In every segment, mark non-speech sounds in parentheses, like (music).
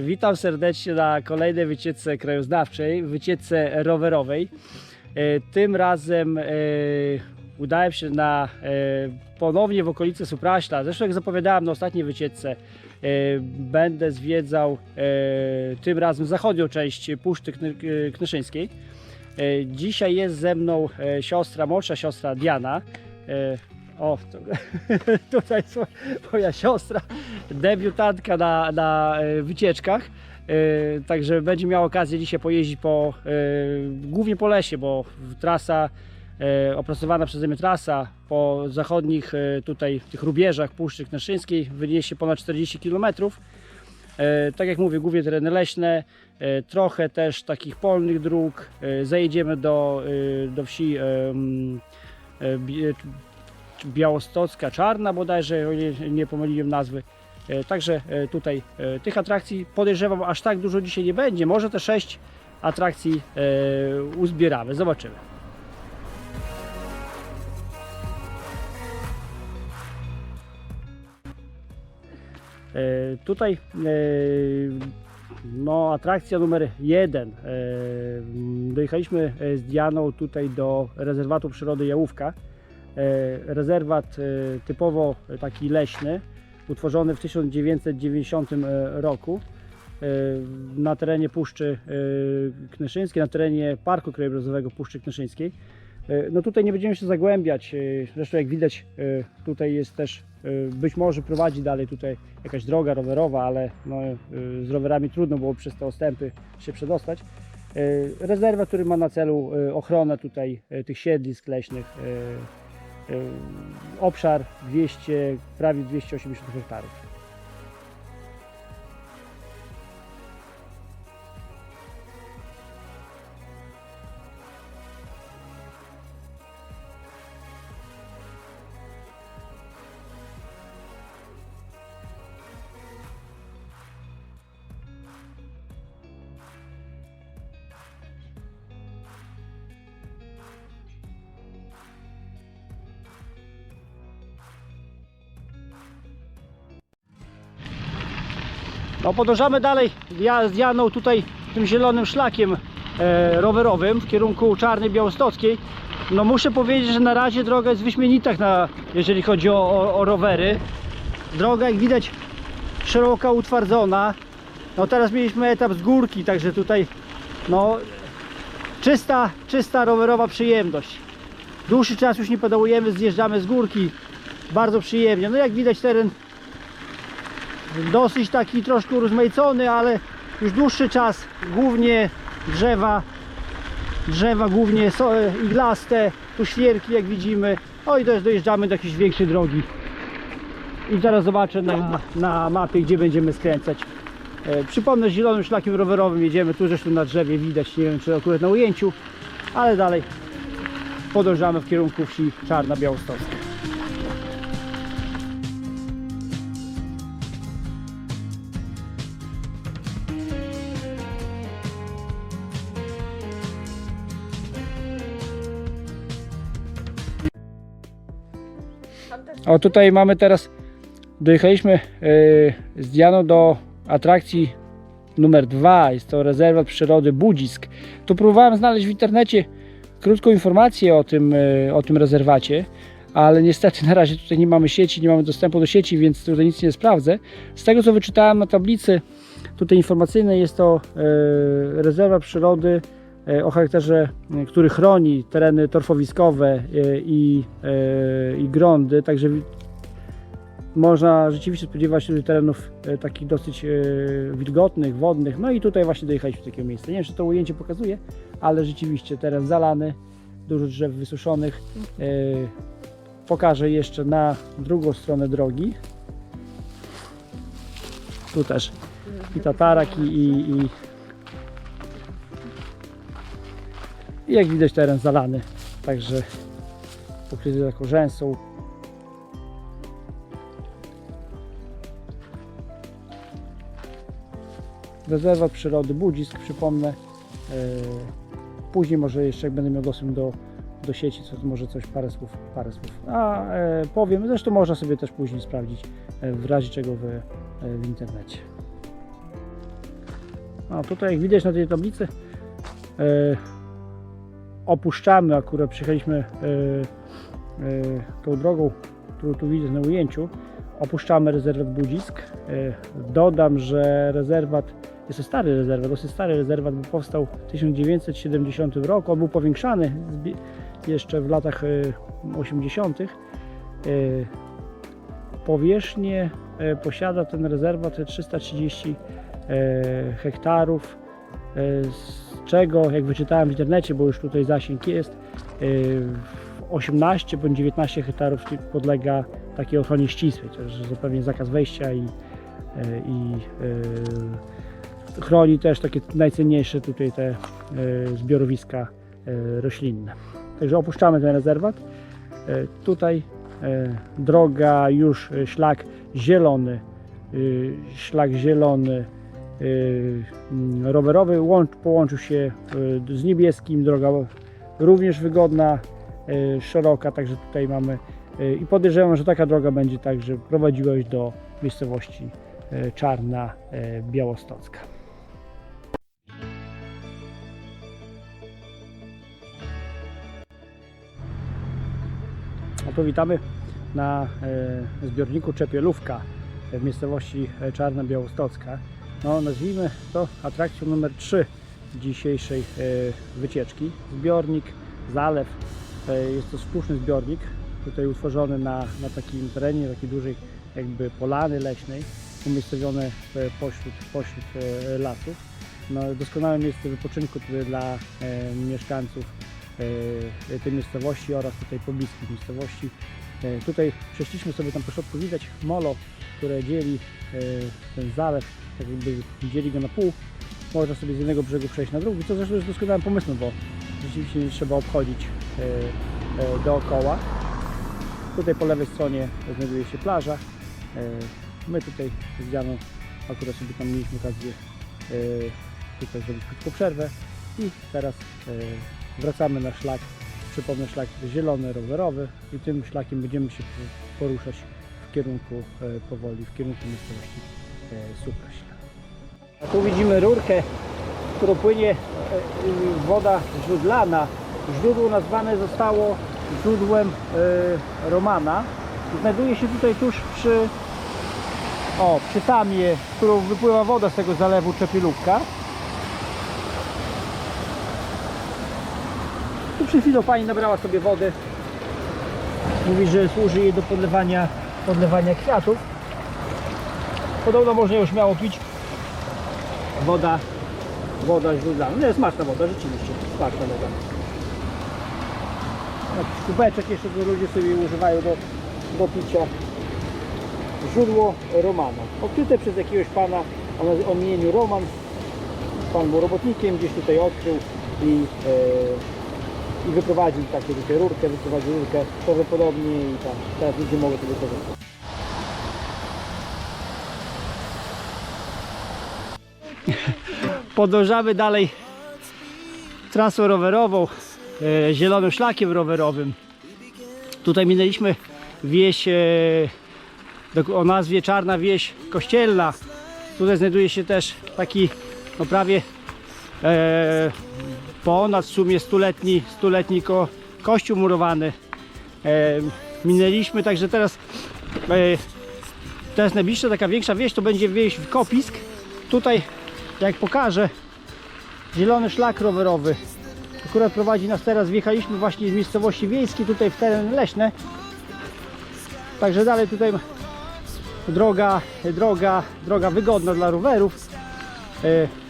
Witam serdecznie na kolejnej wycieczce krajoznawczej, wycieczce rowerowej. E, Tym razem e, udałem się na e, ponownie w okolice Supraśla. Zresztą jak zapowiadałem na ostatniej wycieczce, będę zwiedzał tym razem zachodnią część Puszczy Kny- Knyszyńskiej. Dzisiaj jest ze mną siostra, młodsza siostra Diana. O, (laughs) tutaj moja siostra, debiutantka na, na e, wycieczkach. E, Także będzie miała okazję dzisiaj pojeździć po, e, głównie po lesie, bo trasa, opracowana przeze mnie trasa po zachodnich tutaj tych rubieżach Puszczy Knyszyńskiej wyniesie ponad 40 km. Tak jak mówię, głównie tereny leśne, trochę też takich polnych dróg. Zajedziemy do, do wsi Białostocka Czarna bodajże, ile nie pomyliłem nazwy. E, Także e, tutaj e, tych atrakcji podejrzewam aż tak dużo dzisiaj nie będzie. Może te sześć atrakcji uzbieramy. Zobaczymy. Tutaj no, atrakcja numer jeden. Dojechaliśmy z Dianą tutaj do rezerwatu przyrody Jałówka. E, Rezerwat e, typowo taki leśny, utworzony w 1990 roku e, na terenie Puszczy Knyszyńskiej, na terenie Parku Krajobrazowego Puszczy Knyszyńskiej. No tutaj nie będziemy się zagłębiać, zresztą jak widać tutaj jest też, być może prowadzi dalej tutaj jakaś droga rowerowa, ale no, z rowerami trudno było przez te ostępy się przedostać. Rezerwat, który ma na celu ochronę tutaj tych siedlisk leśnych, obszar 200, prawie 280 hektarów. No podążamy dalej ja z Janą tutaj tym zielonym szlakiem e, rowerowym w kierunku Czarnej Białostockiej. No muszę powiedzieć, że na razie droga jest wyśmienita, na, jeżeli chodzi o, o, o rowery. Droga jak widać szeroka, utwardzona. No teraz mieliśmy etap z górki, także tutaj no czysta, czysta rowerowa przyjemność. Dłuższy czas już nie pedałujemy, zjeżdżamy z górki. Bardzo przyjemnie. No jak widać teren dosyć taki troszkę urozmaicony, ale już dłuższy czas głównie drzewa, drzewa głównie e, iglaste, tu świerki jak widzimy. O i też dojeżdżamy do jakiejś większej drogi. I zaraz zobaczę na, na mapie, gdzie będziemy skręcać. E, przypomnę, zielonym szlakiem rowerowym jedziemy, tu zresztą na drzewie widać, nie wiem czy akurat na ujęciu, ale dalej podążamy w kierunku wsi Czarna Białostocka. O tutaj mamy teraz, dojechaliśmy e, z Dianą do atrakcji numer dwa. Jest to rezerwat przyrody Budzisk. Tu próbowałem znaleźć w internecie krótką informację o tym, e, o tym rezerwacie, ale niestety na razie tutaj nie mamy sieci, nie mamy dostępu do sieci, więc tutaj nic nie sprawdzę. Z tego co wyczytałem na tablicy tutaj informacyjnej jest to e, rezerwat przyrody o charakterze, e, który chroni tereny torfowiskowe e, i, e, i grądy, także można rzeczywiście spodziewać się terenów e, takich dosyć e, wilgotnych, wodnych. No i tutaj właśnie dojechaliśmy do takiego miejsca. Nie wiem, czy to ujęcie pokazuje, ale rzeczywiście teren zalany, dużo drzew wysuszonych. E, Pokażę jeszcze na drugą stronę drogi. Tu też i tatarak i, i, i i jak widać teren zalany, także pokryty taką rzęsą. Rezerwat przyrody Budzisk, przypomnę. E, Później może jeszcze jak będę miał dostęp do, do sieci, to może coś, parę słów, parę słów. A e, powiem, zresztą można sobie też później sprawdzić, e, w razie czego w, w internecie. No tutaj jak widać na tej tablicy opuszczamy, akurat przyjechaliśmy e, e, tą drogą, którą tu widzę na ujęciu, opuszczamy rezerwat Budzisk. E, dodam, że rezerwat, jest to stary rezerwat, dosyć stary rezerwat, bo powstał w 1970 roku, on był powiększany jeszcze w latach e, 80. E, Powierzchnię posiada ten rezerwat 330 e, hektarów, czego, jak wyczytałem w internecie, bo już tutaj zasięg jest, e, 18 bądź 19 hektarów podlega takiej ochronie ścisłej, jest zapewne zakaz wejścia i, e, i e, chroni też takie najcenniejsze tutaj te zbiorowiska roślinne. Także opuszczamy ten rezerwat. Tutaj droga już szlak zielony, y, szlak zielony y, rowerowy łącz, połączył się y, z niebieskim, droga również wygodna, y, szeroka, także tutaj mamy y, i podejrzewam, że taka droga będzie także prowadziła do miejscowości y, Czarna y, Białostocka. No to witamy na zbiorniku Czepielówka w miejscowości Czarna Białostocka. No, nazwijmy to atrakcją numer 3 dzisiejszej e, wycieczki. Zbiornik, zalew. E, jest to sztuczny zbiornik, tutaj utworzony na, na takim terenie, takiej dużej jakby polany leśnej, umiejscowione e, pośród, pośród lasów. No, doskonałe miejsce wypoczynku dla mieszkańców tej miejscowości oraz tutaj pobliskich miejscowości. E, Tutaj przeszliśmy sobie tam po środku widać molo, które dzieli e, ten zalew, tak jakby dzieli go na pół. Można sobie z jednego brzegu przejść na drugi, co zresztą jest doskonałym pomysłem, bo rzeczywiście nie trzeba obchodzić e, dookoła. Tutaj po lewej stronie znajduje się plaża. My tutaj z Dianą akurat sobie tam mieliśmy okazję tutaj zrobić krótką przerwę i teraz wracamy na szlak, przypomnę szlak zielony, rowerowy i tym szlakiem będziemy się po- poruszać w kierunku e, powoli, w kierunku miejscowości e, Supraśl. A tu widzimy rurkę, którą płynie e, woda źródlana. Źródło nazwane zostało źródłem Romana. Znajduje się tutaj tuż przy o, przy tamie, którą wypływa woda z tego zalewu Czepielówka. Przed chwilą pani nabrała sobie wody. Mówi, że służy jej do podlewania, podlewania kwiatów. Podobno można już śmiało pić. Woda, woda źródlana. No jest smaczna woda, rzeczywiście. Smaczna woda. Jakiś kubeczek jeszcze tu ludzie sobie używają do, do picia. Źródło Romana. Odkryte przez jakiegoś pana o imieniu Roman. Pan był robotnikiem, gdzieś tutaj odkrył i, e, i wyprowadził takie tutaj rurkę, wyprowadził rurkę prawdopodobnie i tam teraz ludzie mogą to wykorzystać. Podążamy dalej trasą rowerową, e, zielonym szlakiem rowerowym. Tutaj minęliśmy wieś e, o nazwie Czarna Wieś Kościelna. Tutaj znajduje się też taki no prawie e, ponad w sumie stuletni, stuletni ko, kościół murowany. E, minęliśmy, także teraz e, teraz najbliższa taka większa wieś to będzie wieś Kopisk. Tutaj jak pokażę zielony szlak rowerowy. Akurat prowadzi nas teraz, wjechaliśmy właśnie z miejscowości wiejskiej tutaj w teren leśne. Także dalej tutaj droga, droga, droga wygodna dla rowerów. E,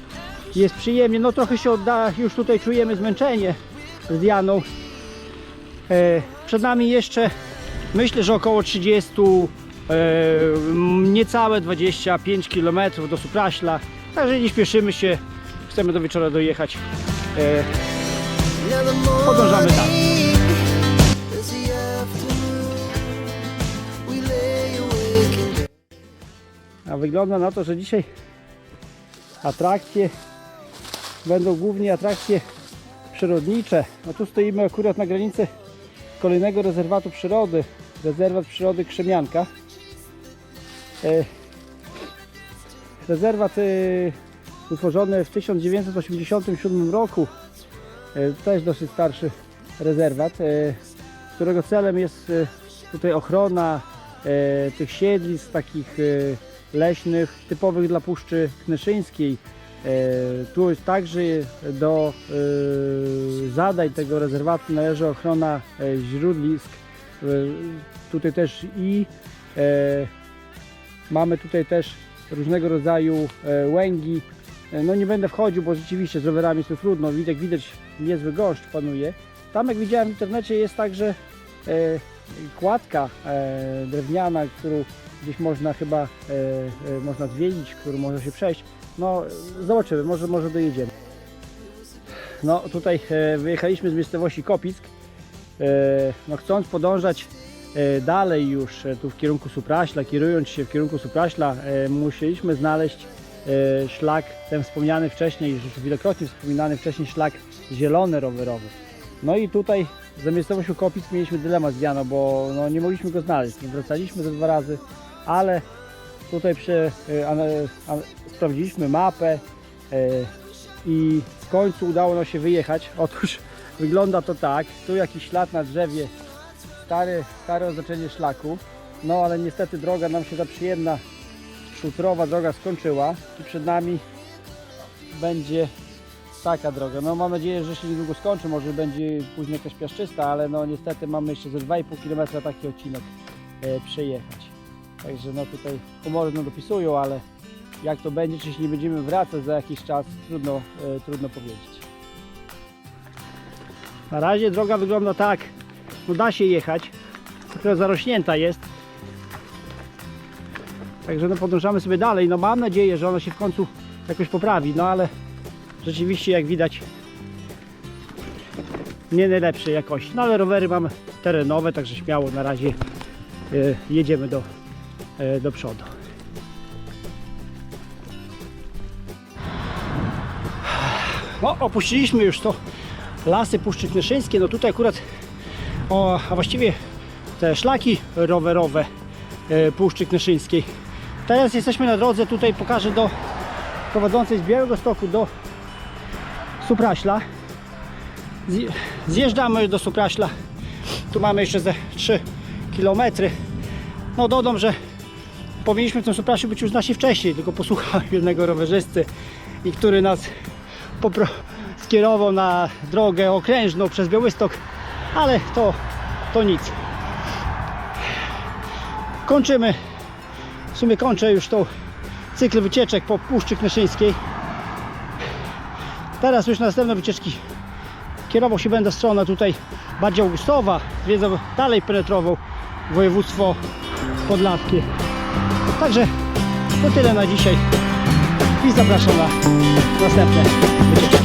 Jest przyjemnie, no trochę się odda, już tutaj czujemy zmęczenie z Dianą. E, Przed nami jeszcze myślę, że około 30, e, niecałe 25 km do Supraśla. Także nie śpieszymy się, chcemy do wieczora dojechać. E, Podążamy dalej. A wygląda na to, że dzisiaj atrakcje będą głównie atrakcje przyrodnicze. No tu stoimy akurat na granicy kolejnego rezerwatu przyrody, rezerwat przyrody Krzemianka. E, Rezerwat e, utworzony w 1987 roku. E, Też dosyć starszy rezerwat, którego celem jest tutaj ochrona tych siedlisk takich leśnych, typowych dla Puszczy Knyszyńskiej. E, Tu jest także do e, zadań tego rezerwatu należy ochrona e, źródlisk. Tutaj też i mamy tutaj też różnego rodzaju łęgi. No nie będę wchodził, bo rzeczywiście z rowerami jest to trudno. Widać, widać niezły gąszcz panuje. Tam jak widziałem w internecie jest także kładka drewniana, którą gdzieś można chyba można zwiedzić, którą można się przejść. No zobaczymy, może, może dojedziemy. No tutaj e, wyjechaliśmy z miejscowości Kopisk. E, no chcąc podążać e, dalej już tu w kierunku Supraśla, kierując się w kierunku Supraśla, musieliśmy znaleźć szlak, ten wspomniany wcześniej, wielokrotnie wspominany wcześniej szlak zielony rowerowy. No i tutaj za miejscowością Kopisk mieliśmy dylemat z Jano, bo no, nie mogliśmy go znaleźć. Wracaliśmy ze dwa razy, ale tutaj e, sprawdziliśmy mapę e, i w końcu udało nam się wyjechać. (laughs) Otóż wygląda to tak, tu jakiś ślad na drzewie, stare, stare oznaczenie szlaku, no ale niestety droga nam się ta przyjemna szutrowa droga skończyła i przed nami będzie taka droga. No mam nadzieję, że się niedługo skończy, może będzie później jakaś piaszczysta, ale no niestety mamy jeszcze ze 2,5 km taki odcinek e, przejechać. Także no tutaj humory nam dopisują, ale jak to będzie, czy się nie będziemy wracać za jakiś czas, trudno, e, trudno powiedzieć. Na razie droga wygląda tak, no da się jechać, trochę zarośnięta jest. Także no podążamy sobie dalej, no mam nadzieję, że ona się w końcu jakoś poprawi, no ale rzeczywiście jak widać nie najlepszej jakości. No ale rowery mamy terenowe, także śmiało na razie e, jedziemy do, do przodu. No, opuściliśmy już to lasy Puszczy Knyszyńskie. No tutaj akurat, o, a właściwie te szlaki rowerowe e, Puszczy Knyszyńskiej. Teraz jesteśmy na drodze, tutaj pokażę do prowadzącej z Białego Stoku do Supraśla. Zje- Zjeżdżamy do Supraśla. Tu mamy jeszcze ze 3 km. No dodam, że powinniśmy w tym Suprasiu być już nasi wcześniej, tylko posłuchałem (laughs) jednego rowerzysty i który nas skierował na drogę okrężną przez Białystok, ale to, to nic. Kończymy, w sumie kończę już tą cykl wycieczek po Puszczy Knyszyńskiej. Teraz już następne wycieczki kierował się będę w stronę tutaj bardziej Augustowa, zwiedzał dalej penetrował województwo podlaskie. Także to tyle na dzisiaj i zapraszam na następne wycieczki.